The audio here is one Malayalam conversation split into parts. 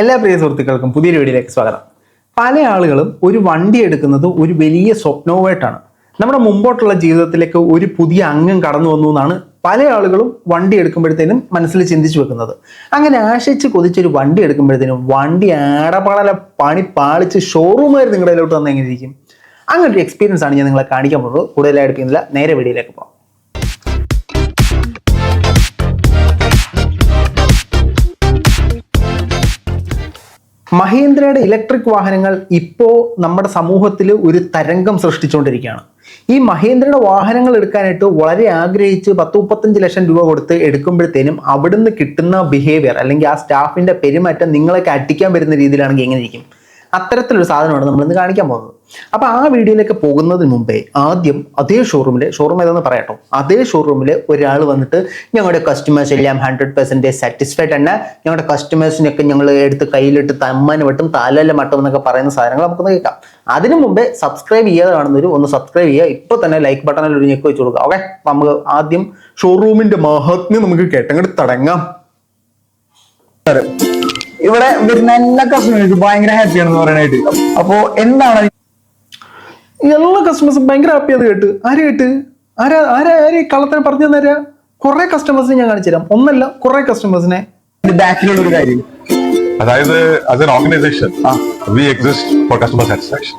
എല്ലാ പ്രിയ സുഹൃത്തുക്കൾക്കും പുതിയൊരു വീഡിയോയിലേക്ക് സ്വാഗതം. പല ആളുകളും ഒരു വണ്ടി എടുക്കുന്നത് ഒരു വലിയ സ്വപ്നവുമായിട്ടാണ്. നമ്മുടെ മുമ്പോട്ടുള്ള ജീവിതത്തിലേക്ക് ഒരു പുതിയ അംഗം കടന്നു വന്നു എന്നാണ് പല ആളുകളും വണ്ടി എടുക്കുമ്പോഴത്തേനും മനസ്സിൽ ചിന്തിച്ചു വെക്കുന്നത്. അങ്ങനെ ആശിച്ച് കൊതിച്ചൊരു വണ്ടി എടുക്കുമ്പോഴത്തേനും വണ്ടി ആടപാടല പണി പാളിച്ച് ഷോറൂമാർ നിങ്ങളുടെ ഇതിലോട്ട് വന്നെങ്ങനെ ഇരിക്കും? അങ്ങനെ ഒരു എക്സ്പീരിയൻസ് ആണ് ഞാൻ നിങ്ങളെ കാണിക്കാൻ പോകുന്നത്. കൂടുതലായിട്ട് നേരെ വീഡിയോയിലേക്ക് പോകാം. മഹീന്ദ്രയുടെ ഇലക്ട്രിക് വാഹനങ്ങൾ ഇപ്പോൾ നമ്മുടെ സമൂഹത്തിൽ ഒരു തരംഗം സൃഷ്ടിച്ചുകൊണ്ടിരിക്കുകയാണ് ഈ മഹീന്ദ്രയുടെ വാഹനങ്ങൾ എടുക്കാനായിട്ട് വളരെ ആഗ്രഹിച്ച് പത്ത് മുപ്പത്തഞ്ച് ലക്ഷം രൂപ കൊടുത്ത് എടുക്കുമ്പോഴത്തേനും അവിടുന്ന് കിട്ടുന്ന ബിഹേവിയർ അല്ലെങ്കിൽ ആ സ്റ്റാഫിന്റെ പെരുമാറ്റം നിങ്ങളെ അട്ടിക്കാൻ വരുന്ന രീതിയിലാണെങ്കിൽ എങ്ങനെ ഇരിക്കും? അത്തരത്തിലൊരു സാധനമാണ് നമ്മൾ ഇന്ന് കാണിക്കാൻ പോകുന്നത്. അപ്പൊ ആ വീഡിയോയിലേക്ക് പോകുന്നതിന് മുമ്പേ ആദ്യം അതേ ഷോറൂമിലെ ഷോറൂം ഏതാന്ന് പറയട്ടോ. അതേ ഷോറൂമിൽ ഒരാൾ വന്നിട്ട് ഞങ്ങളുടെ കസ്റ്റമേഴ്സ് എല്ലാം ഹൺഡ്രഡ് പെർസെന്റേജ് സാറ്റിസ്ഫൈഡ് ആണ്. ഞങ്ങളുടെ കസ്റ്റമേഴ്സിനൊക്കെ ഞങ്ങൾ എടുത്ത് കയ്യിലിട്ട് തമ്മന് വെട്ടും താലല്ല മട്ടും എന്നൊക്കെ പറയുന്ന സാധനങ്ങൾ നമുക്കൊന്ന് കേൾക്കാം. അതിനു മുമ്പേ സബ്സ്ക്രൈബ് ചെയ്യാതെ കാണുന്നവർ ഒന്ന് സബ്സ്ക്രൈബ് ചെയ്യുക. ഇപ്പൊ തന്നെ ലൈക്ക് ബട്ടണിൽ ഒരു ഞെക്ക് വെച്ച് കൊടുക്കുക. ഓക്കെ നമുക്ക് ആദ്യം ഷോറൂമിന്റെ മഹത്വം നമുക്ക് കേട്ടങ്ങട് തടങ്ങാം. ഇവിടെ വരുന്ന എല്ലാ കസ്റ്റമേഴ്സും ഭയങ്കര ഹാപ്പിയാണെന്ന് പറയാനായിട്ട് അപ്പോ എന്താണ് എല്ലാ കസ്റ്റമേഴ്സും ഭയങ്കര ഹാപ്പി അത് കേട്ട്. ആര് കേട്ട്? ആരാ ആരാ ആര് കള്ളത്തിനെ പറഞ്ഞു തന്നെ കുറെ കസ്റ്റമേഴ്സിനെ ഞാൻ കാണിച്ചു തരാം. ഒന്നല്ല കുറെ കസ്റ്റമേഴ്സിനെ ബാക്കിലുള്ള ഒരു കാര്യം. അതായത് as an organisation we exist for customer satisfaction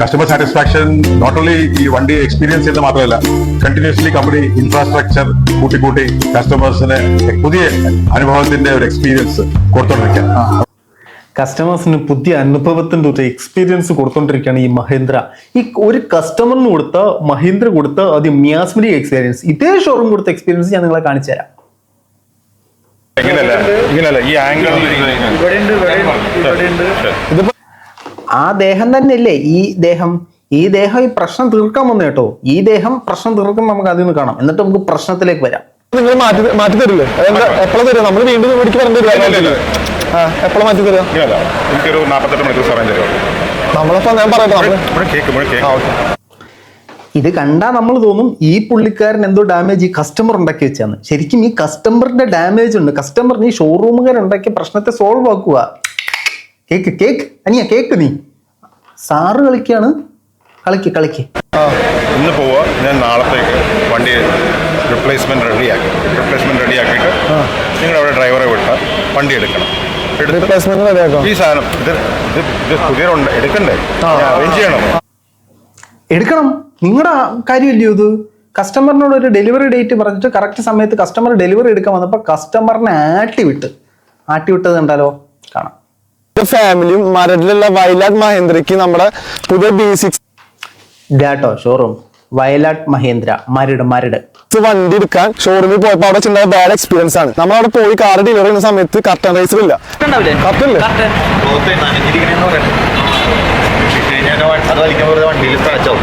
customer satisfaction not only ഈ വണ്ടി എക്സ്പീരിയൻസ് ചെയ്ത് മാത്രമല്ല കണ്ടിന്യൂസ്ലി കമ്പനി ഇൻഫ്രാസ്ട്രക്ചർ കൂട്ടിക്കൂട്ടി കസ്റ്റമേഴ്സിന് പുതിയ അനുഭവത്തിന്റെ ഒരു എക്സ്പീരിയൻസ് കൊടുത്തോണ്ടിരിക്കുക കസ്റ്റമേഴ്സിന് പുതിയ അനുഭവത്തിന്റെ ഒരു എക്സ്പീരിയൻസ് കൊടുത്തോണ്ടിരിക്കുകയാണ് ഈ മഹീന്ദ്ര. ഈ ഒരു കസ്റ്റമറിന് കൊടുത്ത മഹീന്ദ്ര കൊടുത്ത ആദ്യം മിയാസ്മരി എക്സ്പീരിയൻസ് ഇതേ ഷോറൂം കൊടുത്ത എക്സ്പീരിയൻസ് ഞാൻ നിങ്ങളെ കാണിച്ചു തരാം. ആ ദേഹം തന്നെയല്ലേ ഈ ദേഹം? ഈ ദേഹം ഈ പ്രശ്നം തീർക്കാൻ വന്നു കേട്ടോ. ഈ ദേഹം പ്രശ്നം തീർക്കും നമുക്ക് അതിൽ നിന്ന് കാണാം. എന്നിട്ട് നമുക്ക് പ്രശ്നത്തിലേക്ക് വരാം. നിങ്ങൾ മാറ്റി മാറ്റി തരില്ലേ? എപ്പോഴും തരാം. തരുക? നമ്മൾ വീണ്ടും എപ്പോഴാ മാറ്റി തരിക? എനിക്കൊരു നാൽപ്പത്തെട്ട് മണിക്കൂർ സമയം തരുമോ? നമ്മളപ്പോ ഞാൻ പറയട്ടെ ഇത് കണ്ടാൽ നമ്മൾ തോന്നും ഈ പുള്ളിക്കാരൻ എന്തോ ഡാമേജ് ഈ കസ്റ്റമർ ഉണ്ടാക്കി വെച്ചാന്ന്. ശരിക്കും ഈ കസ്റ്റമറിന്റെ ഡാമേജ് ഉണ്ട്. കസ്റ്റമറിന് ഈ ഷോറൂമുകാർ ഉണ്ടാക്കിയ പ്രശ്നത്തെ സോൾവ് ആക്കുക കേക്ക് കേക്ക്. അനിയ കേക്ക് നീ. സാറ് കളിക്കാണ്. കളിക്ക് കളിക്ക്. ഇന്ന് പോവാ. ഞാൻ നാളത്തേക്ക് വണ്ടി റിപ്ലേസ്മെന്റ് റെഡിയാക്കി റിപ്ലേസ്മെന്റ് റെഡിയാക്കിയിട്ട് നിങ്ങൾ അവിടെ ഡ്രൈവറെ വിട്ട വണ്ടി എടുക്കണം. എടുത്ത് റീപ്ലേസ്മെന്റ് റെഡിയാക്കാം ഈ സാധനം ഇത് ഇത് പുതിയതുണ്ട് എടുക്കണ്ടേ? അറേഞ്ച് ചെയ്യണം. എടുക്കണം. നിങ്ങളുടെ കാര്യമല്ലയോ ഇത്? കസ്റ്റമറിനോട് ഒരു ഡെലിവറി ഡേറ്റ് പറഞ്ഞിട്ട് കറക്റ്റ് സമയത്ത് കസ്റ്റമർ ഡെലിവറി എടുക്കാൻ വന്നപ്പോൾ കസ്റ്റമറിനെ ആട്ടി വിട്ട് ആട്ടി വിട്ടത് കണ്ടാലോ? കാണാം. ഫാമിലിയും മരടിലുള്ള വയലാട് മഹേന്ദ്രയ്ക്ക് നമ്മുടെ പുതിയ ബി സിക്സ് ഇതാട്ടോ ഷോറൂം വയലാട് മഹേന്ദ്ര. മരട് മരട്. വണ്ടി എടുക്കാൻ ഷോറൂമിൽ പോയപ്പോൾ അവിടെ ചിന്താ ബാഡ് എക്സ്പീരിയൻസ് ആണ്. നമ്മൾ അവിടെ പോയി കാർ ഡെലിവറി ചെയ്യുന്ന സമയത്ത് കർട്ടൻ റൈസർ ഇല്ല. സ്ക്രാച്ചാവും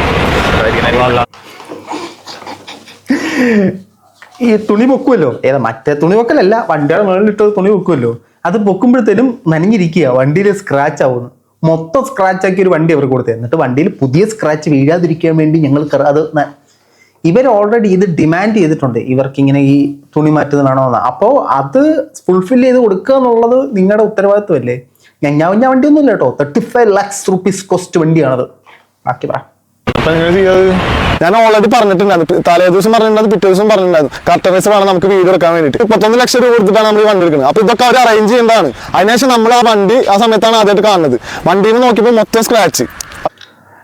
ഈ തുണി പൊക്കുമല്ലോ ഏതാ മറ്റേ തുണി പൊക്കലല്ല വണ്ടിയുടെ മുകളിലിട്ട് തുണി പൊക്കുമല്ലോ അത് പൊക്കുമ്പോഴത്തേനും നനഞ്ഞിരിക്കുക. വണ്ടിയിൽ സ്ക്രാച്ച് ആവുന്നു. മൊത്തം സ്ക്രാച്ച് ആക്കി ഒരു വണ്ടി അവർക്ക് കൊടുത്തത് എന്നിട്ട് വണ്ടിയിൽ പുതിയ സ്ക്രാച്ച് വീഴാതിരിക്കാൻ വേണ്ടി ഞങ്ങൾ അത് ഇവർ ഓൾറെഡി ഇത് ഡിമാൻഡ് ചെയ്തിട്ടുണ്ട്. ഇവർക്ക് ഇങ്ങനെ ഈ തുണി മാറ്റുന്നത് വേണമെന്ന് അപ്പോൾ അത് ഫുൾഫിൽ ചെയ്ത് കൊടുക്കുക എന്നുള്ളത് നിങ്ങളുടെ ഉത്തരവാദിത്വമല്ലേ ഞാൻ ഞാൻ വണ്ടിയൊന്നും ഇല്ല കേട്ടോ. Thirty five lakhs rupees cost വണ്ടിയാണത്. ബാക്കി പറ. ഞാൻ ഓൾറെഡി പറഞ്ഞിട്ടുണ്ടായിരുന്നു തലേ ദിവസം പറഞ്ഞിട്ടുണ്ടായിരുന്നു പിറ്റേ ദിവസം പറഞ്ഞിട്ടുണ്ടായിരുന്നു. കർട്ടൻ റൈസർ വേണം നമുക്ക് വീട് എടുക്കാൻ വേണ്ടിയിട്ട്. മുപ്പത്തൊന്ന് ലക്ഷം രൂപ കൊടുത്തിട്ടാണ് നമ്മൾ ഈ വണ്ടി എടുക്കുന്നത്. അപ്പൊ ഇതൊക്കെ അവർ അറേഞ്ച് ചെയ്യേണ്ടതാണ്. അതിനുശേഷം നമ്മൾ ആ വണ്ടി ആ സമയത്താണ് ആദ്യമായിട്ട് കാണുന്നത്. വണ്ടിയിൽ നിന്ന് നോക്കിയപ്പോൾ മൊത്തം സ്ക്രാച്ച്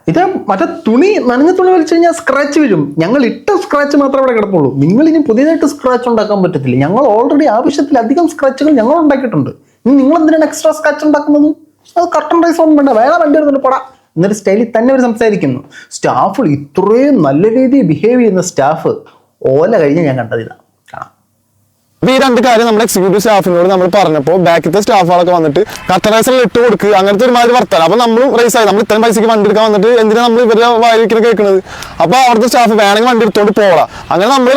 ഇത് മറ്റേ തുണി നനഞ്ഞ തുണി വലിച്ചു കഴിഞ്ഞാൽ സ്ക്രാച്ച് വരും. ഞങ്ങൾ ഇട്ട സ്ക്രാച്ച് മാത്രമേ ഇവിടെ കിടപ്പുള്ളൂ. നിങ്ങൾ ഇനി പുതിയതായിട്ട് സ്ക്രാച്ച് ഉണ്ടാക്കാൻ പറ്റത്തില്ല. ഞങ്ങൾ ഓൾറെഡി ആവശ്യത്തിലധികം സ്ക്രാച്ചുകൾ ഞങ്ങൾ ഉണ്ടാക്കിയിട്ടുണ്ട്. ഇനി നിങ്ങൾ എന്തിനാണ് എക്സ്ട്രാ സ്ക്രാച്ച് ഉണ്ടാക്കുന്നത്? അത് കർട്ടൺ റൈസ് ഒന്നും വേണ്ട. വേറെ വണ്ടി എടുത്തിട്ട് പടാ. എന്നൊരു സ്റ്റൈലിൽ തന്നെ അവർ സംസാരിക്കുന്നു. സ്റ്റാഫുകൾ ഇത്രയും നല്ല രീതിയിൽ ബിഹേവ് ചെയ്യുന്ന സ്റ്റാഫ് ഓല കഴിഞ്ഞ് ഞാൻ കണ്ടത് അപ്പൊ ഈ രണ്ട് കാര്യം നമ്മുടെ എക്സിക്യൂട്ടീവ് സ്റ്റാഫിനോട് നമ്മൾ പറഞ്ഞപ്പോൾ ബാക്കിത്തെ സ്റ്റാഫുകളൊക്കെ വന്നിട്ട് കർട്ടൻ റൈസറിൽ ഇട്ട് കൊടുക്കുക അങ്ങനത്തെ ഒരു മാതിരി വർത്താനം. അപ്പൊ നമ്മളും റൈസ് ആയി. നമ്മൾ ഇത്രയും പൈസക്ക് വണ്ടി എടുക്കാൻ വന്നിട്ട് എന്തിനാ നമ്മൾ ഇവരുടെ വായിരിക്കുന്ന കേൾക്കുന്നത് അപ്പൊ അവിടുത്തെ സ്റ്റാഫ് വേണമെങ്കിൽ വണ്ടി എടുത്തോണ്ട് പോകാം. അങ്ങനെ നമ്മൾ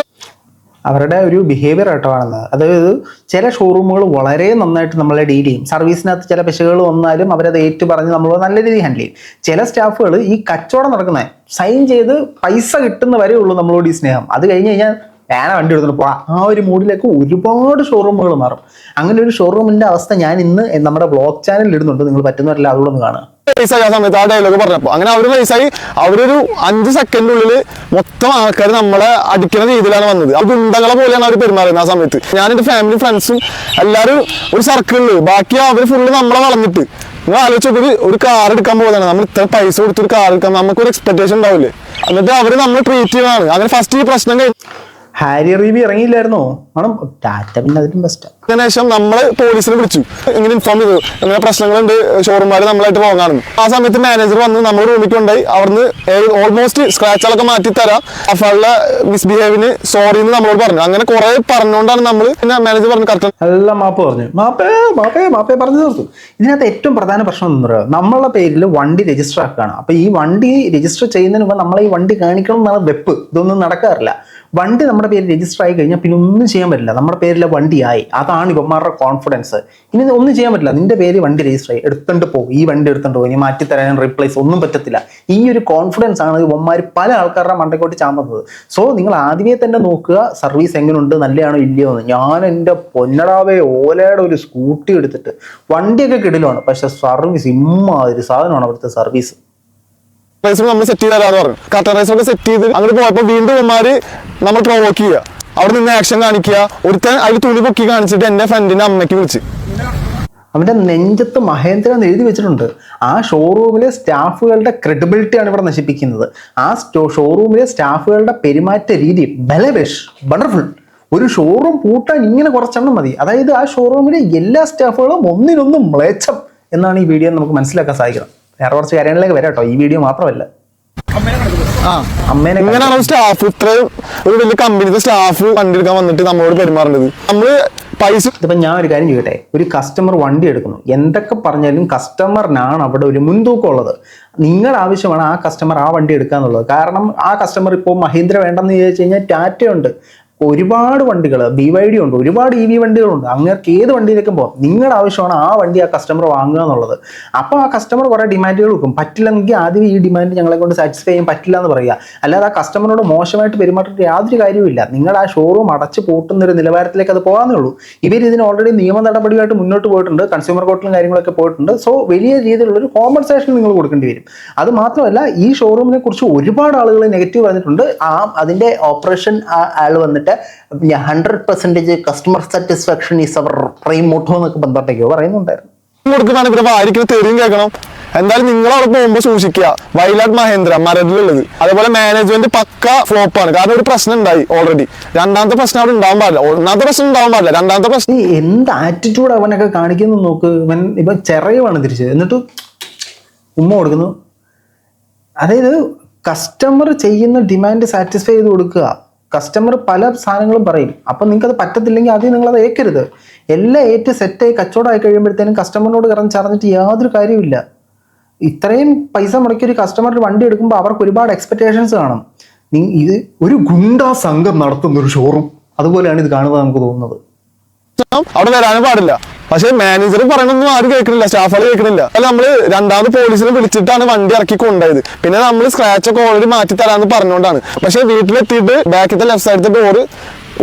അവരുടെ ഒരു ബിഹേവിയർ ആട്ടോ ആണെന്ന് അതായത് ചില ഷോറൂമുകൾ വളരെ നന്നായിട്ട് നമ്മളെ ഡീൽ ചെയ്യും. സർവീസിനകത്ത് ചില പിശകുകൾ വന്നാലും അവരത് ഏറ്റു പറഞ്ഞ് നമ്മൾ നല്ല രീതിയിൽ ഹാൻഡിൽ ചെയ്യും. ചില സ്റ്റാഫുകൾ ഈ കച്ചവടം നടക്കുന്നത് സൈൻ ചെയ്ത് പൈസ കിട്ടുന്ന വരെ ഉള്ളൂ നമ്മളോട് ഈ സ്നേഹം. അത് കഴിഞ്ഞ് കഴിഞ്ഞാൽ പേന വണ്ടി എടുത്തിട്ട് പോകാം ആ ഒരു മൂഡിലേക്ക് ഒരുപാട് ഷോറൂമുകൾ മാറും. അങ്ങനെ ഒരു ഷോറൂമിന്റെ അവസ്ഥ ഞാൻ ഇന്ന് നമ്മുടെ ബ്ലോഗ് ചാനലിൽ ഇടുന്നുണ്ട്. നിങ്ങൾ പറ്റുന്നവരല്ല അതുകൂടെ ഒന്ന് കാണുക. റേസായി ആ സമയത്ത് ആ ഡയലോഗ് പറഞ്ഞപ്പോ അങ്ങനെ അവർ റേസായി അവരൊരു അഞ്ച് സെക്കൻഡിനുള്ളിൽ മൊത്തം ആൾക്കാർ നമ്മളെ അടിക്കുന്ന രീതിയിലാണ് വന്നത്. അത് ഗുണ്ടകളെ പോലെയാണ് അവർ പെരുമാറുന്നത് ആ സമയത്ത്. ഞാൻ എന്റെ ഫാമിലി ഫ്രണ്ട്സും എല്ലാവരും ഒരു സർക്കിളിൽ ബാക്കി അവർ ഫുള്ള് നമ്മളെ വളഞ്ഞിട്ട് നിങ്ങൾ ആലോചിച്ച് ഒരു കാർ എടുക്കാൻ പോകുന്നതാണ് നമ്മൾ ഇത്ര പൈസ കൊടുത്ത് ഒരു കാർ എടുക്കാൻ നമുക്കൊരു എക്സ്പെക്ടേഷൻ ഉണ്ടാവില്ലേ? എന്നിട്ട് അവർ നമ്മൾ ട്രീറ്റ് ചെയ്യുന്നതാണ്. അങ്ങനെ ഫസ്റ്റ് ഈ പ്രശ്നം കഴിഞ്ഞ ഹാരി റീബി ഇറങ്ങിയില്ലായിരുന്നോ? ആണ് ടാറ്റ പിന്നെ അതിലും ബെസ്റ്റ് ശേഷം നമ്മൾ പോലീസിനെ വിളിച്ചു. ഇങ്ങനെ ഇൻഫോം ചെയ്തു ഇങ്ങനെ പ്രശ്നങ്ങളുണ്ട്? ഷോറൂംമാർ നമ്മളായിട്ട് പോകാനും ആ സമയത്ത് മാനേജർ വന്ന് നമ്മൾ റൂമിൽ ഉണ്ടായി അവിടുന്ന് ഓൾമോസ്റ്റ് സ്ക്രാച്ചുകളൊക്കെ മാറ്റി തരാം അഫാളുടെ മിസ്ബിഹേവിന് സോറി എന്ന് നമ്മളോട് പറഞ്ഞു. അങ്ങനെ കുറെ പറഞ്ഞുകൊണ്ടാണ് നമ്മൾ പിന്നെ മാനേജർ പറഞ്ഞു കറക്റ്റ് എല്ലാം മാപ്പ് പറഞ്ഞു. മാപ്പേ മാപ്പേ മാപ്പേ പറഞ്ഞു തീർത്തു. ഇതിനകത്ത് ഏറ്റവും പ്രധാന പ്രശ്നം എന്ന് പറയുക നമ്മളുടെ പേരിൽ വണ്ടി രജിസ്റ്റർ ആക്കുകയാണ്. അപ്പൊ ഈ വണ്ടി രജിസ്റ്റർ ചെയ്യുന്നതിന് മുമ്പ് നമ്മളെ ഈ വണ്ടി കാണിക്കണം എന്നാണ് വെപ്പ്. ഇതൊന്നും നടക്കാറില്ല. വണ്ടി നമ്മുടെ പേര് രജിസ്റ്റർ ആയി കഴിഞ്ഞാൽ പിന്നെ ഒന്നും ചെയ്യാൻ പറ്റില്ല. നമ്മുടെ പേരിലെ വണ്ടിയായി അതാണ് ഇവന്മാരുടെ കോൺഫിഡൻസ് ഇനി ഒന്നും ചെയ്യാൻ പറ്റില്ല. നിന്റെ പേര് വണ്ടി രജിസ്റ്റർ ആയി. എടുത്തോണ്ട് പോകും ഈ വണ്ടി എടുത്തോണ്ട് പോകും ഇനി മാറ്റി തരാൻ റീപ്ലേസ് ഒന്നും പറ്റത്തില്ല. ഈ ഒരു കോൺഫിഡൻസ് ആണ് ഇവന്മാർ പല ആൾക്കാരുടെ മണ്ടക്കോട്ട് ചാമ്പുന്നത്. സോ നിങ്ങൾ ആദ്യമേ തന്നെ നോക്കുക സർവീസ് എങ്ങനെയുണ്ട് നല്ലതാണോ ഇല്ലയോ എന്ന്. ഞാൻ എന്റെ പൊന്നടാവേ ഓലയുടെ ഒരു സ്കൂട്ടി എടുത്തിട്ട് വണ്ടിയൊക്കെ കിടിലാണ് പക്ഷെ സർവീസ് ഇമ്മാതിരി സാധനമാണ് അവിടുത്തെ സർവീസ് റൈസർ നമ്മൾ സെറ്റ് ചെയ്ത് തരാന്ന് പറഞ്ഞു. കട്ടർ റൈസർ ഒക്കെ സെറ്റ് ചെയ്ത് അങ്ങോട്ട് പോയപ്പോൾ വീണ്ടും ഇവന്മാര് നമ്മൾ പ്രൊവോക്ക് ചെയ്യുക അവിടെ നിന്ന് ആക്ഷൻ കാണിക്കുക ഒരുത്തൻ അതിൽ തുണി പൊക്കി കാണിച്ചിട്ട് എന്റെ ഫ്രണ്ടിന്റെ അമ്മയ്ക്ക് വിളിച്ച്. അവന്റെ നെഞ്ചത്ത് മഹേന്ദ്ര എന്ന് എഴുതി വെച്ചിട്ടുണ്ട്. ആ ഷോറൂമിലെ സ്റ്റാഫുകളുടെ ക്രെഡിബിലിറ്റിയാണ് ഇവിടെ നശിപ്പിക്കുന്നത്. ആ ഷോറൂമിലെ സ്റ്റാഫുകളുടെ പെരുമാറ്റ രീതി ബലവേഷ് വണ്ടർഫുൾ ഒരു ഷോറൂം പൂട്ടാൻ ഇങ്ങനെ കുറച്ചെണ്ണം മതി. അതായത് ആ ഷോറൂമിലെ എല്ലാ സ്റ്റാഫുകളും ഒന്നിനൊന്നും മ്ലേച്ഛം എന്നാണ് ഈ വീഡിയോ നമുക്ക് മനസ്സിലാക്കാൻ സാധിക്കുന്നത്. വേറെ കുറച്ച് കാര്യങ്ങളിലേക്ക് വരാം കേട്ടോ. ഈ വീഡിയോ മാത്രമല്ല. ഇങ്ങനെയാണ് സ്റ്റാഫ് ഇത്രയും ഒരു വലിയ കമ്പനിയുടെ സ്റ്റാഫ് വണ്ടി എടുക്കാൻ വന്നിട്ട് നമ്മളോട് പെരുമാറേണ്ടത്? നമ്മൾ പൈസ ഇതിപ്പം ഞാൻ ഒരു കാര്യം ചെയ്യട്ടെ ഒരു കസ്റ്റമർ വണ്ടി എടുക്കുന്നു. എന്തൊക്കെ പറഞ്ഞാലും കസ്റ്റമറിനാണ് അവിടെ ഒരു മുൻതൂക്കം ഉള്ളത്. നിങ്ങൾ ആവശ്യമാണ് ആ കസ്റ്റമർ ആ വണ്ടി എടുക്കുക എന്നുള്ളത് കാരണം ആ കസ്റ്റമർ ഇപ്പോൾ മഹീന്ദ്ര വേണ്ടെന്ന് ചോദിച്ചു കഴിഞ്ഞാൽ ടാറ്റയുണ്ട് ഒരുപാട് വണ്ടികൾ ബി വൈ ഡി ഉണ്ട് ഒരുപാട് ഇ വി വണ്ടികളുണ്ട്. അങ്ങേർക്ക് ഏത് വണ്ടിയിലേക്കും പോകാം നിങ്ങളുടെ ആവശ്യമാണ് ആ വണ്ടി ആ കസ്റ്റമർ വാങ്ങുക എന്നുള്ളത്. അപ്പോൾ ആ കസ്റ്റമർ കുറേ ഡിമാൻഡുകൾ വെക്കും. പറ്റില്ലെങ്കിൽ ആദ്യം ഈ ഡിമാൻഡ് ഞങ്ങളെ കൊണ്ട് സാറ്റിസ്ഫൈ ചെയ്യാൻ പറ്റില്ല എന്ന് പറയുക. അല്ലാതെ ആ കസ്റ്റമറിനോട് മോശമായിട്ട് പെരുമാറ്റിട്ട് യാതൊരു കാര്യവുമില്ല നിങ്ങളുടെ ആ ഷോറൂം അടച്ചു പൂട്ടുന്ന ഒരു നിലവാരത്തിലേക്ക് അത് പോകാന്നേ ഉള്ളൂ. ഇവർ ഇതിന് ഓൾറെഡി നിയമ നടപടിയായിട്ട് മുന്നോട്ട് പോയിട്ടുണ്ട്. കൺസ്യൂമർ കോർട്ടിലും കാര്യങ്ങളൊക്കെ പോയിട്ടുണ്ട്. സോ വലിയ രീതിയിലുള്ള ഒരു കോമ്പൻസേഷൻ നിങ്ങൾ കൊടുക്കേണ്ടി വരും. അത് മാത്രമല്ല ഈ ഷോറൂമിനെ കുറിച്ച് ഒരുപാട് ആളുകൾ നെഗറ്റീവ് പറഞ്ഞിട്ടുണ്ട്. ആ അതിന്റെ ഓപ്പറേഷൻ ആൾ വന്നിട്ട് hundred percentage customer satisfaction is our prime motto എന്നൊക്കെ ബന്ധപ്പെട്ടേക്കോ പറയുന്നുണ്ടായിരുന്നു. കൊടുക്കുന്നതാണ് ഇവിടെ തെറിയും കേൾക്കണം. എന്തായാലും നിങ്ങൾ അവിടെ പോകുമ്പോൾ സൂക്ഷിക്കുക. വയലാട് മഹേന്ദ്ര മരടിലുള്ളത്. അതേപോലെ മാനേജ്മെന്റ് പക്ക ഫ്ലോപ്പാണ് കാരണം ഒരു പ്രശ്നം ഉണ്ടായി ഓൾറെഡി രണ്ടാമത്തെ പ്രശ്നം അവിടെ ഉണ്ടാവാൻ പാടില്ല. ഒന്നാമത്തെ പ്രശ്നം ഉണ്ടാവാൻ പാടില്ല. രണ്ടാമത്തെ പ്രശ്നം എന്ത് ആറ്റിറ്റ്യൂഡ് അവനൊക്കെ കാണിക്കുന്നു നോക്ക്. ഇവൻ ഇവൻ ചെറിയവാണ് തിരിച്ച് എന്നിട്ട് ഉമ്മ കൊടുക്കുന്നു. അതായത് കസ്റ്റമർ ചെയ്യുന്ന ഡിമാൻഡ് സാറ്റിസ്ഫൈ ചെയ്ത് കൊടുക്കുക. കസ്റ്റമർ പല സാധനങ്ങളും പറയും. അപ്പം നിങ്ങൾക്ക് അത് പറ്റത്തില്ലെങ്കിൽ ആദ്യം നിങ്ങൾ അത് ഏക്കരുത്. എല്ലാം ഏറ്റ് സെറ്റായി കച്ചവടമായി കഴിയുമ്പോഴത്തേനും കസ്റ്റമറിനോട് കിറന്ന് ചറഞ്ഞിട്ട് യാതൊരു കാര്യമില്ല ഇത്രയും പൈസ മുടക്കി ഒരു കസ്റ്റമർ വണ്ടി എടുക്കുമ്പോൾ അവർക്ക് ഒരുപാട് എക്സ്പെക്റ്റേഷൻസ് കാണും. ഇത് ഒരു ഗുണ്ടാ സംഘം നടത്തുന്ന ഒരു ഷോറൂം അതുപോലെയാണ് ഇത് കാണുന്നത് നമുക്ക് തോന്നുന്നത്. അവിടെ വരാനും പാടില്ല. പക്ഷെ മാനേജർ പറയണൊന്നും ആരും കേൾക്കണില്ല സ്റ്റാഫുകൾ കേൾക്കണില്ല. അല്ല നമ്മൾ രണ്ടാമത് പോലീസിനെ വിളിച്ചിട്ടാണ് വണ്ടി ഇറക്കി കൊണ്ടുപോയത്. പിന്നെ നമ്മൾ സ്ക്രാച്ച് ഒക്കെ ഓൾറെഡി മാറ്റി തരാന്ന് പറഞ്ഞുകൊണ്ടാണ് പക്ഷെ വീട്ടിലെത്തിയിട്ട് ബാക്കിത്തെ ലെഫ്റ്റ് സൈഡത്തെ ഡോറ്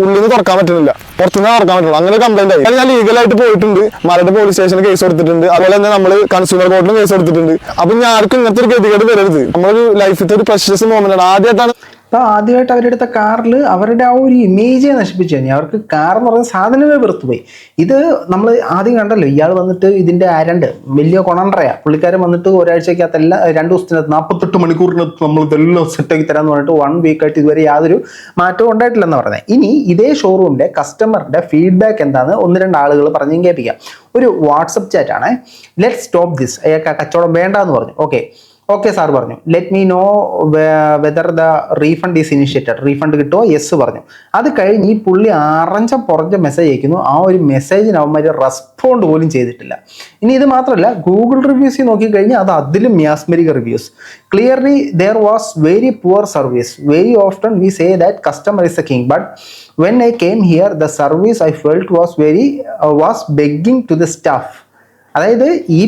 ഉള്ളിൽ നിന്ന് തുറക്കാൻ പറ്റുന്നില്ല. പുറത്തുനിന്ന് തുറക്കാൻ പറ്റുള്ളൂ. അങ്ങനെ കംപ്ലൈന്റ് ആയി. ഞാൻ ലീഗലായിട്ട് പോയിട്ടുണ്ട്. മലയുടെ പോലീസ് സ്റ്റേഷനിൽ കേസ് കൊടുത്തിട്ടുണ്ട് അതുപോലെ തന്നെ നമ്മൾ കൺസ്യൂമർ കോർട്ടിലും കേസ് കൊടുത്തിട്ടുണ്ട് അപ്പൊ ഞാൻ ആർക്കും ഇങ്ങനത്തെ ഒരു ഗതികേട് വരരുത്. നമ്മളൊരു ലൈഫിലത്തെ ഒരു പ്രഷ്യസ് മോമെന്റ് ആണ്. ആദ്യമായിട്ടാണ് അപ്പോൾ ആദ്യമായിട്ട് അവരെടുത്ത കാറിൽ അവരുടെ ആ ഒരു ഇമേജെ നശിപ്പിച്ചു കഴിഞ്ഞാൽ അവർക്ക് കാർ എന്ന് പറയുന്ന സാധനമേ വെറുത്തുപോയി. ഇത് നമ്മൾ ആദ്യം കണ്ടല്ലോ ഇയാൾ വന്നിട്ട് ഇതിന്റെ ആരണ്ട് വലിയ കൊണണ്ടറയാ. പുള്ളിക്കാരൻ വന്നിട്ട് ഒരാഴ്ചക്കകത്ത് എല്ലാം രണ്ട് ദിവസത്തിനകത്ത് നാൽപ്പത്തെട്ട് മണിക്കൂറിനകത്ത് നമ്മൾ ഇതെല്ലാം സെറ്റാക്കി തരാമെന്ന് പറഞ്ഞിട്ട് വൺ വീക്കായിട്ട് ഇതുവരെ യാതൊരു മാറ്റവും ഉണ്ടായിട്ടില്ലെന്ന് പറഞ്ഞത്. ഇനി ഇതേ ഷോറൂമിന്റെ കസ്റ്റമറുടെ ഫീഡ്ബാക്ക് എന്താണെന്ന് ഒന്ന് രണ്ട് ആളുകൾ പറഞ്ഞു കേൾപ്പിക്കാം. ഒരു വാട്സപ്പ് ചാറ്റ് ആണ്. ലെറ്റ് സ്റ്റോപ്പ് ദിസ് അയാൾക്ക് ആ കച്ചവടം വേണ്ട എന്ന് പറഞ്ഞു. ഓക്കെ ഓക്കെ സാർ പറഞ്ഞു. Let me know whether the refund is initiated refund കിട്ടുമോ യെസ് പറഞ്ഞു. അത് കഴിഞ്ഞ് ഈ പുള്ളി അറഞ്ച പുറഞ്ഞ മെസ്സേജ് അയക്കുന്നു. ആ ഒരു മെസ്സേജിന് അവന്മാർ റെസ്പോണ്ട് പോലും ചെയ്തിട്ടില്ല. ഇനി ഇത് മാത്രമല്ല ഗൂഗിൾ റിവ്യൂസ് നോക്കിക്കഴിഞ്ഞാൽ അത് അതിലും മ്യാസ്മരിക reviews clearly there was very poor service very often we say that customer is a king but when I came here the service I felt was very was begging to the staff അതായത് ഈ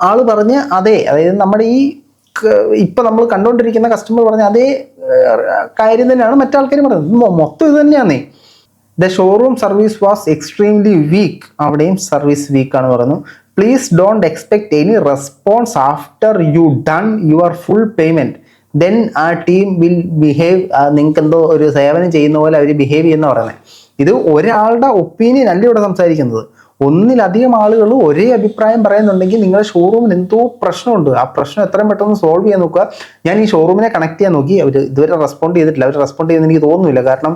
ആൾ പറഞ്ഞ് അതെ അതായത് നമ്മുടെ ഈ ഇപ്പൊ നമ്മൾ കണ്ടുകൊണ്ടിരിക്കുന്ന കസ്റ്റമർ പറഞ്ഞ അതേ കാര്യം തന്നെയാണ് മറ്റാൾക്കാർ പറയുന്നത് മൊത്തം ഇത് തന്നെയാണേ the showroom service was extremely weak അവിടെയും സർവീസ് വീക്ക് ആണ് പറയുന്നു. Please don't expect any response after you done your full payment then ആ ടീം വിൽ ബിഹേവ് നിങ്ങൾക്ക് എന്തോ ഒരു സേവനം ചെയ്യുന്ന പോലെ അവർ ബിഹേവ് ചെയ്യുന്ന പറയുന്നത്. ഇത് ഒരാളുടെ ഒപ്പീനിയൻ അല്ല ഇവിടെ സംസാരിക്കുന്നത്. ഒന്നിലധികം ആളുകൾ ഒരേ അഭിപ്രായം പറയുന്നുണ്ടെങ്കിൽ നിങ്ങളുടെ ഷോറൂമിന് എന്തോ പ്രശ്നമുണ്ട്. ആ പ്രശ്നം എത്രയും പെട്ടെന്ന് സോൾവ് ചെയ്യാൻ നോക്കുക. ഞാൻ ഈ ഷോറൂമിനെ കണക്ട് ചെയ്യാൻ നോക്കി. അവർ ഇതുവരെ റെസ്പോണ്ട് ചെയ്തിട്ടില്ല. അവർ റെസ്പോണ്ട് ചെയ്യുന്ന എനിക്ക് തോന്നുന്നില്ല. കാരണം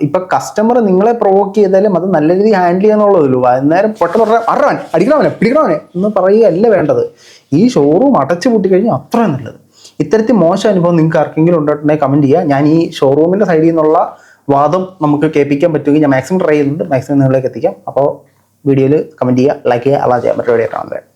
ഇപ്പം കസ്റ്റമർ നിങ്ങളെ പ്രൊവോക്ക് ചെയ്താലും അത് നല്ല രീതിയിൽ ഹാൻഡിൽ ചെയ്യാന്നുള്ളതല്ലോ അന്നേരം പെട്ടെന്ന് പറഞ്ഞാൽ അറവൻ അടിക്കണവനെ പിടിക്കണവനെ എന്ന് പറയുകയല്ല വേണ്ടത്. ഈ ഷോറൂം അടച്ചു പൂട്ടി കഴിഞ്ഞാൽ അത്രയും നല്ലത്. ഇത്തരത്തിൽ മോശം അനുഭവം നിങ്ങൾക്ക് ആർക്കെങ്കിലും ഉണ്ടായിട്ടുണ്ടെങ്കിൽ കമന്റ് ചെയ്യുക. ഞാൻ ഈ ഷോറൂമിന്റെ സൈഡിൽ നിന്നുള്ള വാദം നമുക്ക് കേൾപ്പിക്കാൻ പറ്റുമെങ്കിൽ ഞാൻ മാക്സിമം ട്രൈ ചെയ്യുന്നുണ്ട്. മാക്സിമം നിങ്ങളിലേക്ക് എത്തിക്കാം. അപ്പോൾ വീഡിയോയിൽ കമന്റ് ചെയ്യുക ലൈക്ക് ചെയ്യുക അല്ലാതെ ചെയ്യാൻ പറ്റും കാണാൻ